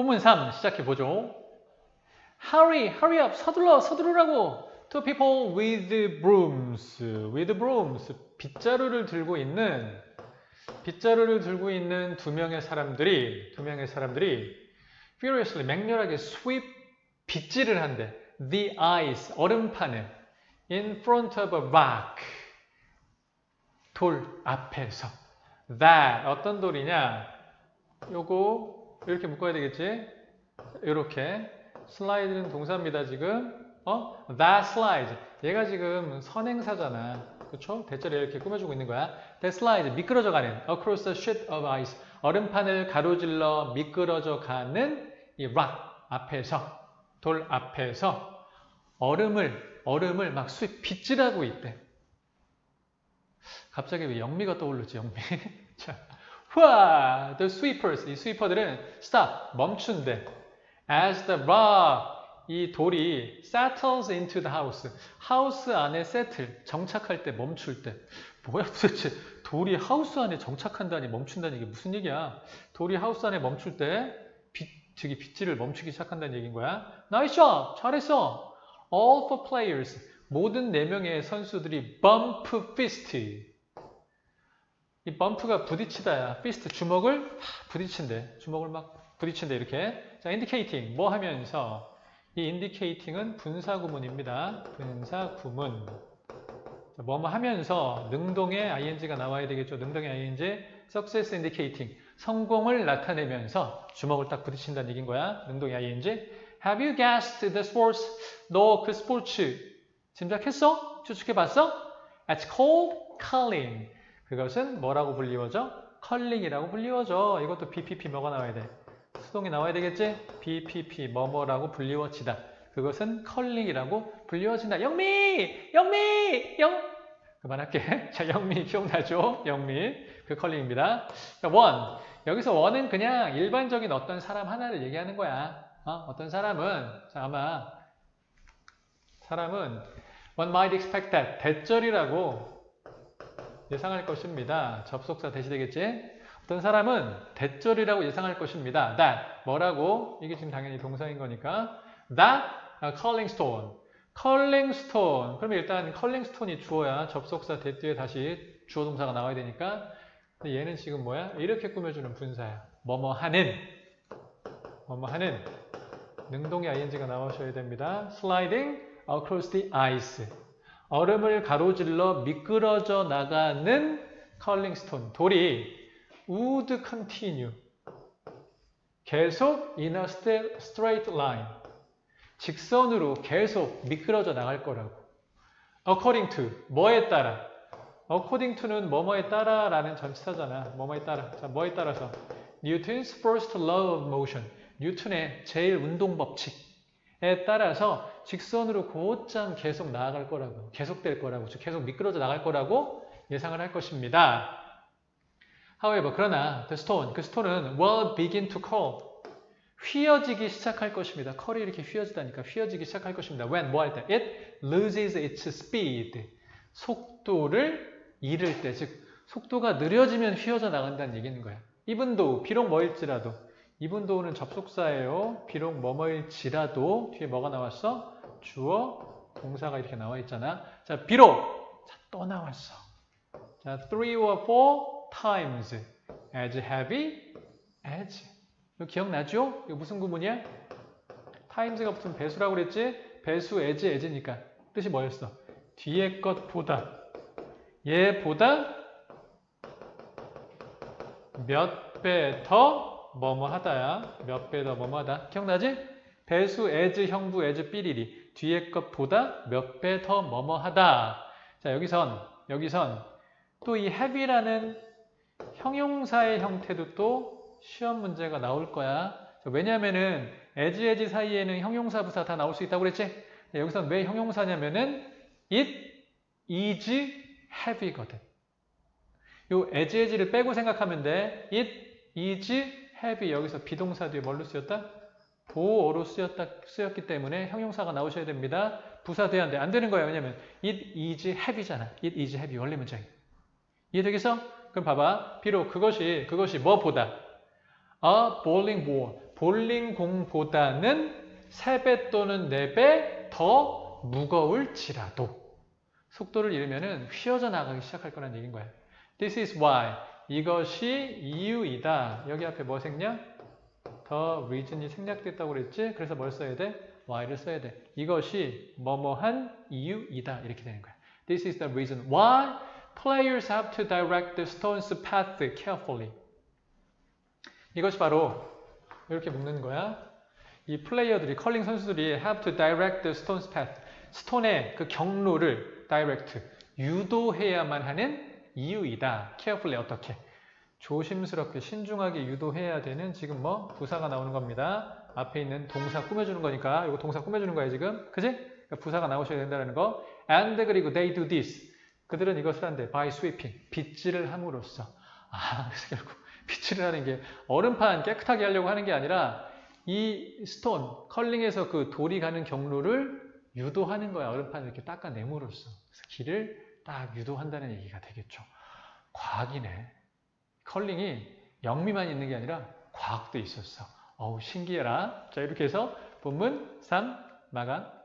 본문 3 시작해 보죠. Hurry, hurry up, 서둘러, 서두르라고. To people with brooms, with brooms. 빗자루를 들고 있는 빗자루를 들고 있는 두 명의 사람들이 두 명의 사람들이 furiously 맹렬하게 sweep 빗질을 한대. The ice 얼음판을 in front of a rock 돌 앞에서 that 어떤 돌이냐? 요거 이렇게 묶어야 되겠지? 이렇게 슬라이드는 동사입니다 지금. 어? That slide. 얘가 지금 선행사잖아. 그쵸? 대절에 이렇게 꾸며주고 있는 거야. That slide. 미끄러져 가는 across a sheet of ice. 얼음판을 가로질러 미끄러져 가는 이 rock 앞에서 돌 앞에서 얼음을 얼음을 막 수입 빗질하고 있대. 갑자기 왜 영미가 떠오르지 영미? 자, 후아, the sweepers 이 스위퍼들은 stop 멈춘대. As the rock 이 돌이 settles into the house 하우스 안에 settle 정착할 때 멈출 때 뭐야 도대체 돌이 하우스 안에 정착한다니 멈춘다니 이게 무슨 얘기야? 돌이 하우스 안에 멈출 때 빗, 저기 빗질을 멈추기 시작한다는 얘기인 거야. Nice job, 잘했어. All for players 모든 네 명의 선수들이 bump fist 이 범프가 부딪히다야. fist 주먹을 부딪힌대. 주먹을 막 부딪힌대 이렇게. 자, indicating 뭐 하면서 이 indicating은 분사 구문입니다. 분사 구문. 자, 뭐뭐 하면서 능동의 ing가 나와야 되겠죠. 능동의 ing success indicating 성공을 나타내면서 주먹을 딱 부딪힌다는 얘기인 거야. 능동의 ing. Have you guessed the sports? 너 그 스포츠 짐작했어? 추측해 봤어? It's called curling. 그것은 뭐라고 불리워져? 컬링이라고 불리워져. 이것도 BPP 뭐가 나와야 돼? 수동이 나와야 되겠지? BPP 뭐뭐라고 불리워지다. 그것은 컬링이라고 불리워진다. 영미! 영미! 영 그만할게. 자, 영미 기억나죠? 영미. 그 컬링입니다. 자, 원. 여기서 원은 그냥 일반적인 어떤 사람 하나를 얘기하는 거야. 어? 떤 사람은 자, 아마 사람은 one might expect that 대절이라고 예상할 것입니다. 접속사 대시되겠지? 어떤 사람은 대절이라고 예상할 것입니다. that 뭐라고? 이게 지금 당연히 동사인 거니까 that a calling stone. calling stone. 그러면 일단 calling stone이 주어야 접속사 대 뒤에 다시 주어 동사가 나와야 되니까 근데 얘는 지금 뭐야? 이렇게 꾸며주는 분사야. 뭐뭐 하는 뭐뭐 하는 능동의 ing가 나오셔야 됩니다. sliding across the ice. 얼음을 가로질러 미끄러져 나가는 컬링 스톤 돌이 would continue 계속 in a straight line. 직선으로 계속 미끄러져 나갈 거라고. According to 뭐에 따라? According to는 뭐뭐에 따라 라는 전치사잖아. 뭐뭐에 따라. 자 뭐에 따라서? Newton's first law of motion. 뉴턴의 제일 운동 법칙 에 따라서 직선으로 곧장 계속 나아갈 거라고, 계속될 거라고, 즉 계속 미끄러져 나갈 거라고 예상을 할 것입니다. However, 그러나 the stone, 그 스톤은 will begin to curl. 휘어지기 시작할 것입니다. 컬이 이렇게 휘어지다니까 휘어지기 시작할 것입니다. When, 뭐 할 때? It loses its speed. 속도를 잃을 때, 즉 속도가 느려지면 휘어져 나간다는 얘기는 거야. though, 비록 뭐일지라도 이분도는 접속사예요. 비록 뭐뭐일지라도 뒤에 뭐가 나왔어? 주어, 동사가 이렇게 나와 있잖아. 자, 비록 자, 또 나왔어. 자, three or four times as heavy as. 이거 기억나죠? 이거 무슨 구문이야? times가 무슨 배수라고 그랬지? 배수 as as니까 뜻이 뭐였어? 뒤에 것보다 얘보다 몇 배 더 뭐뭐 하다야. 몇 배 더 뭐뭐 하다. 기억나지? 배수 as 형부 as 삐리리. 뒤에 것보다 몇 배 더 뭐뭐 하다. 자, 여기선 여기선 또 이 have라는 형용사의 형태도 또 시험 문제가 나올 거야. 왜냐면은 as as 사이에는 형용사 부사 다 나올 수 있다고 그랬지? 여기선 왜 형용사냐면은 it is heavy거든. 요 as as를 빼고 생각하면 돼. it is have 여기서 비동사 뒤에 뭘로 쓰였다? 보어로 쓰였다, 쓰였기 때문에 형용사가 나오셔야 됩니다. 부사 돼야 안 돼. 안 되는 거예요. 왜냐면 it is have이잖아. it is have 원래 문장이. 이해되겠어? 그럼 봐봐. 비록 그것이 그것이 뭐보다 a bowling ball 볼링 공보다는 3배 또는 4배 더 무거울지라도 속도를 잃으면 휘어져 나가기 시작할 거란 얘기인 거야. This is why. 이것이 이유이다. 여기 앞에 뭐 생략? 더 reason이 생략됐다고 그랬지? 그래서 뭘 써야 돼? why를 써야 돼. 이것이 뭐뭐한 이유이다. 이렇게 되는 거야. This is the reason why players have to direct the stone's path carefully. 이것이 바로 이렇게 묶는 거야. 이 플레이어들이 컬링 선수들이 have to direct the stone's path. 스톤의 그 경로를 direct 유도해야만 하는 이유이다. carefully 어떻게? 조심스럽게 신중하게 유도해야 되는 지금 뭐 부사가 나오는 겁니다. 앞에 있는 동사 꾸며주는 거니까 이거 동사 꾸며주는 거야 지금 그지? 그러니까 부사가 나오셔야 된다는 거. And 그리고 they do this. 그들은 이것을 한대. by sweeping. 빗질을 함으로써. 아 그래서 결국 빗질을 하는 게 얼음판 깨끗하게 하려고 하는 게 아니라 이 스톤 컬링에서 그 돌이 가는 경로를 유도하는 거야. 얼음판을 이렇게 닦아내므로써. 그래서 길을 딱 유도한다는 얘기가 되겠죠. 과학이네. 컬링이 영미만 있는 게 아니라 과학도 있었어. 어우, 신기해라. 자, 이렇게 해서 본문 3 마감